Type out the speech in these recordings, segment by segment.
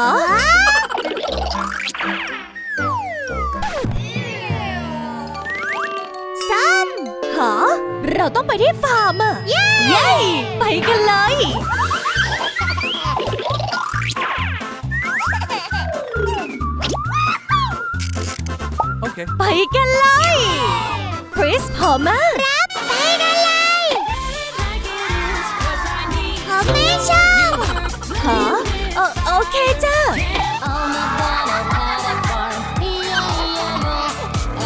อซ้ำหอเราต้องไปที่ฟาร์มอะเย้ไปกันเลย Okay. ไปกันเลยคริสพร้อมมากครับไปกันเลยพร้อมแม่ชอบฮะ เออโอเคจ้า On the farm, had a farm, E-I-E-I-O.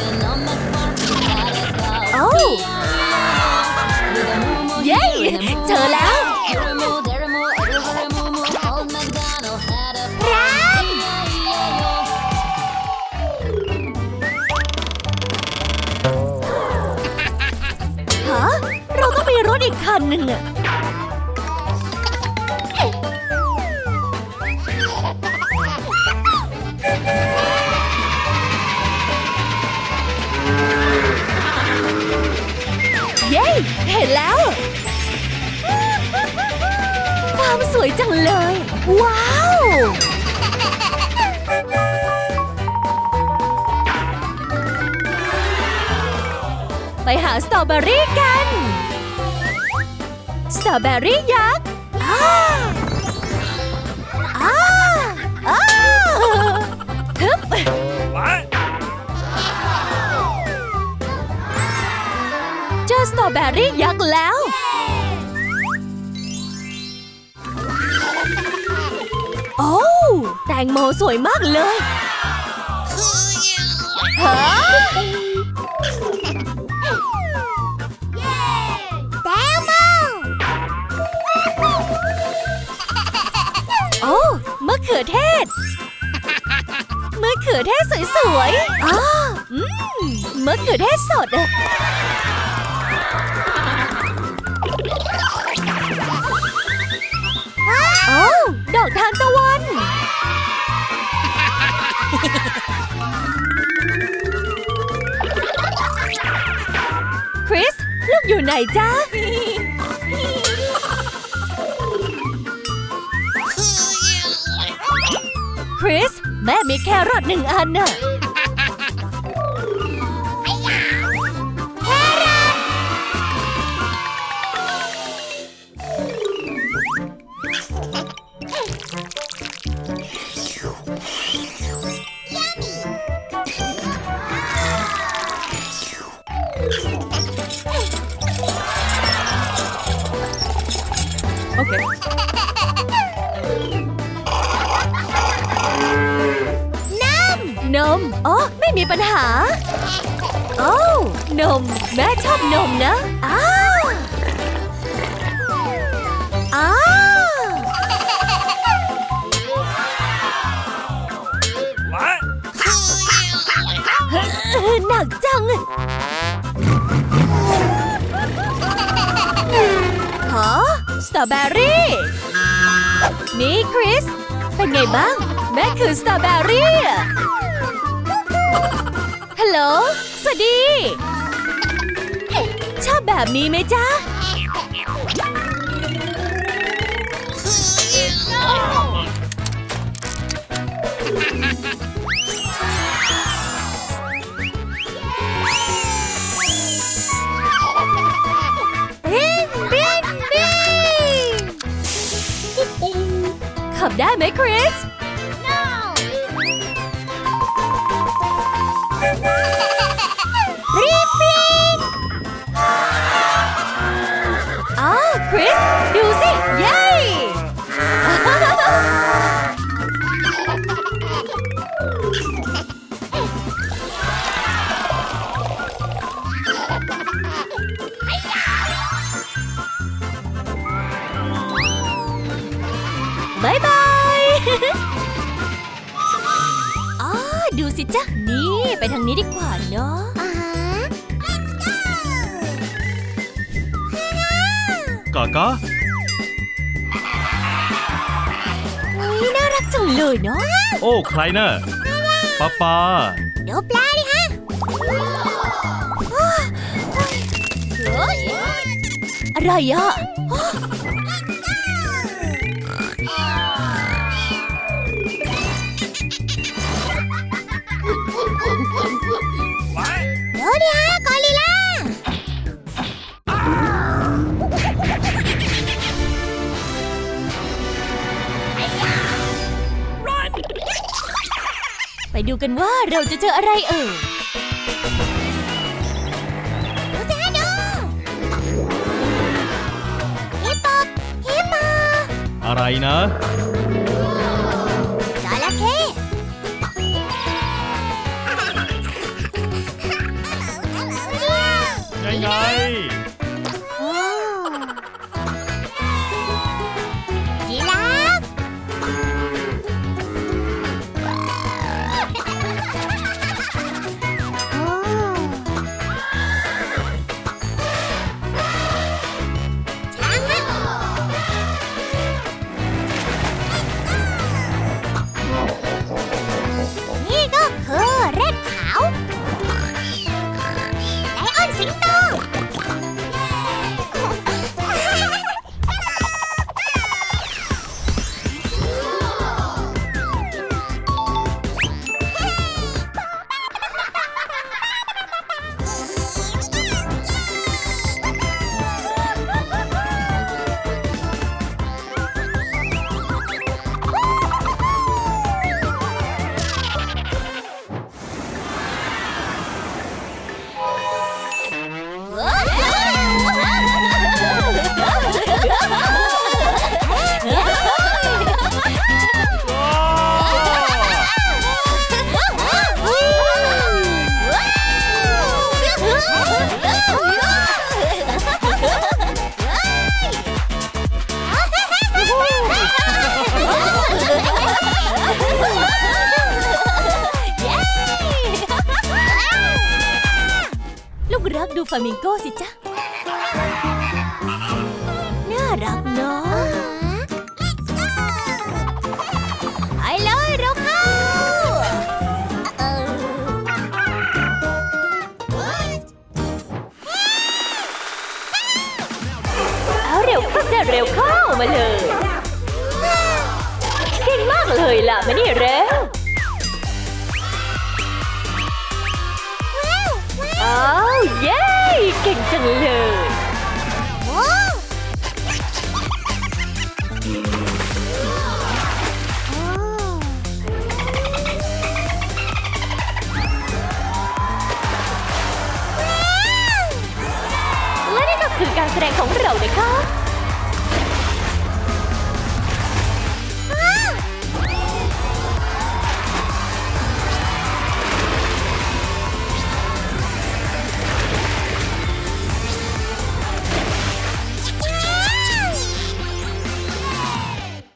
And on the farm, we had a cow. โอ้ With a moo moo เย้ here and a moo เจอแล้ว Here a moo, there a moo, everywhere a moo moo. Old MacDonald had a farm, E-I-E-I-O. ฮะเราต้องมีรถอีกคันหนึ่งอะ เห็นแล้ว ความสวยจังเลย ว้าว ไปหาสตรอเบอรี่กัน สตรอเบอรี่ยักษ์ รอเบอรี่ยักษ์แล้ว โอ้ แตงโมสวยมากเลยฮะแตงโม โอ้มะเขือเทศมะเขือเทศสวยๆอ้าอืมมะเขือเทศสดอะ โอ้ดอกทานตะวัน คริส ลูกอยู่ไหนจ๊ะ คริส แม่มีแครอทหนึ่งอันน่ะ ปัญหา โอ้นม แม่ชอบนมนะ อ้าวอ้าวหนักจังฮะสตรอเบอรี่ นี่คริส เป็นไงบ้าง แม่คือสตรอเบอรี่ ฮัลโหล สวัสดี ชอบแบบนี้ไหมจ๊ะ บินบินบินขับได้ไหมคริส รีบบินอ้าวคริส ดูสิ เย้ บายบาย อ๋อ ดูสิจ๊ะ นี่ไปทางนี้ดีกว่าเนาะอ่ากากาอุ๊ยน่ารักจังเลยเนาะ โอ้ ใครน่ะป้าป้าเดี๋ยวปลาดิฮะอะไรอะ กันว่าเราจะเจออะไรเอ่ยดูสิฮะดูฮิปโปฮิปโปอะไรนะ ฟลามิงโก้สิจ๊ะ น่ารักเนาะไปเลยเราเข้า เอาเร็วเข้าจะเร็วเข้ามาเลย เก่งมากเลยล่ะมานี่เร็วอ้าว เย้เก่งจังเลย